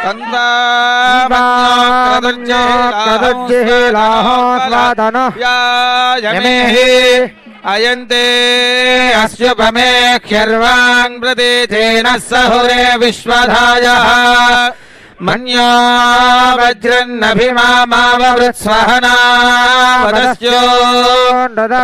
प्रदेतः यमेहि अयन्ते अस्युपमेख्यर्वान् प्रदेशेन सहुरे विश्वधायः। मन्यो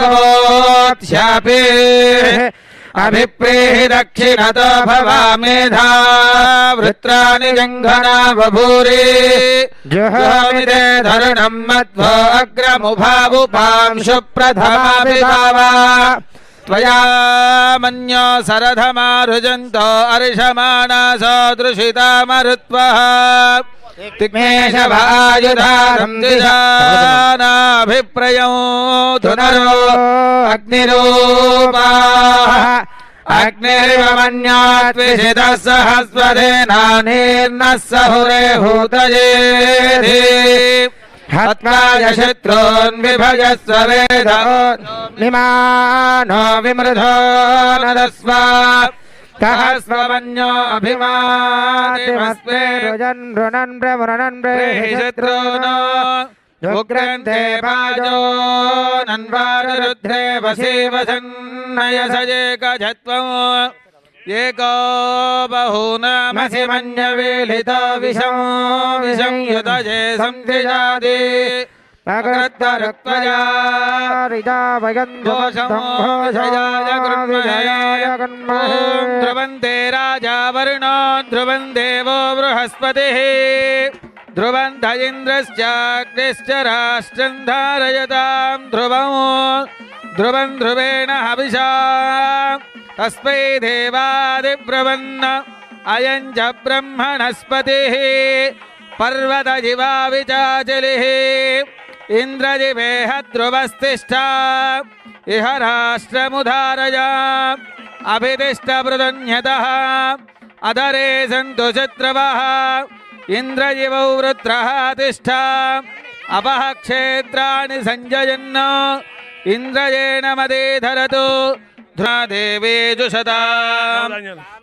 तवोत्स्यापि अभिप्रेहि दक्षिणतो भवामेधा वृत्राणि जङ्घना बभूरि। जुहामिते धरुणम् मध्वो अग्रमुभावुपांशु त्वया मन्यो सरथमारुजन्तो अर्षमाणा सदृशिता मरुत्वः तिग्मेशभायुधारम् दिशानाभिप्रयौ तु नरो अग्निरूपाः। अग्निरिव मन्यात्विषितः सहस्वधेनानीर्नः सहुरे हूतयेधि हत्वा शत्रून् विभजस्व वेद निमानो विमृधो नदस्व कः स्वमन्यो अभिमानिमस्मे रुजन् रुणन् प्रमृणन् प्रेहि शत्रूनो उग्रन्थे पाजो नन्वारुरुद्रे वसीवसन्नय सजेकजत्वम् एको बहूनामसि मन्यवेलितो विषं विसंयुतये संधिजाति घोषमोषयाय कृन्मयाय ध्रुवन्ते राजा वरुणो ध्रुवन् देवो बृहस्पतिः राष्ट्रम् धारयतां ध्रुवम् ध्रुवन् ध्रुवेण हविषा। तस्मै देवादिब्रवन्न अयम् च ब्रह्मणस्पतिः। पर्वतजिवा विचाचलिः इन्द्रजिवेह ध्रुवस्तिष्ठा। इह राष्ट्रमुधारय अभितिष्ठमृदन्यतः अधरे सन्तु शत्रवः। ఇంద్రజివౌ వృత్ర తిష్ట అపహ క్షేత్రాన్ని సంజయన్న. ఇంద్రయేణ మదేధరతు. ధృదేవేజుషదా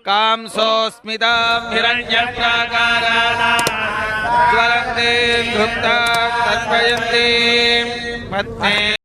కాంసోస్మితాం హిరణ్యప్రాకారాణాం జ్వలంతీం ధృప్తాం తద్వయంతీం పద్మే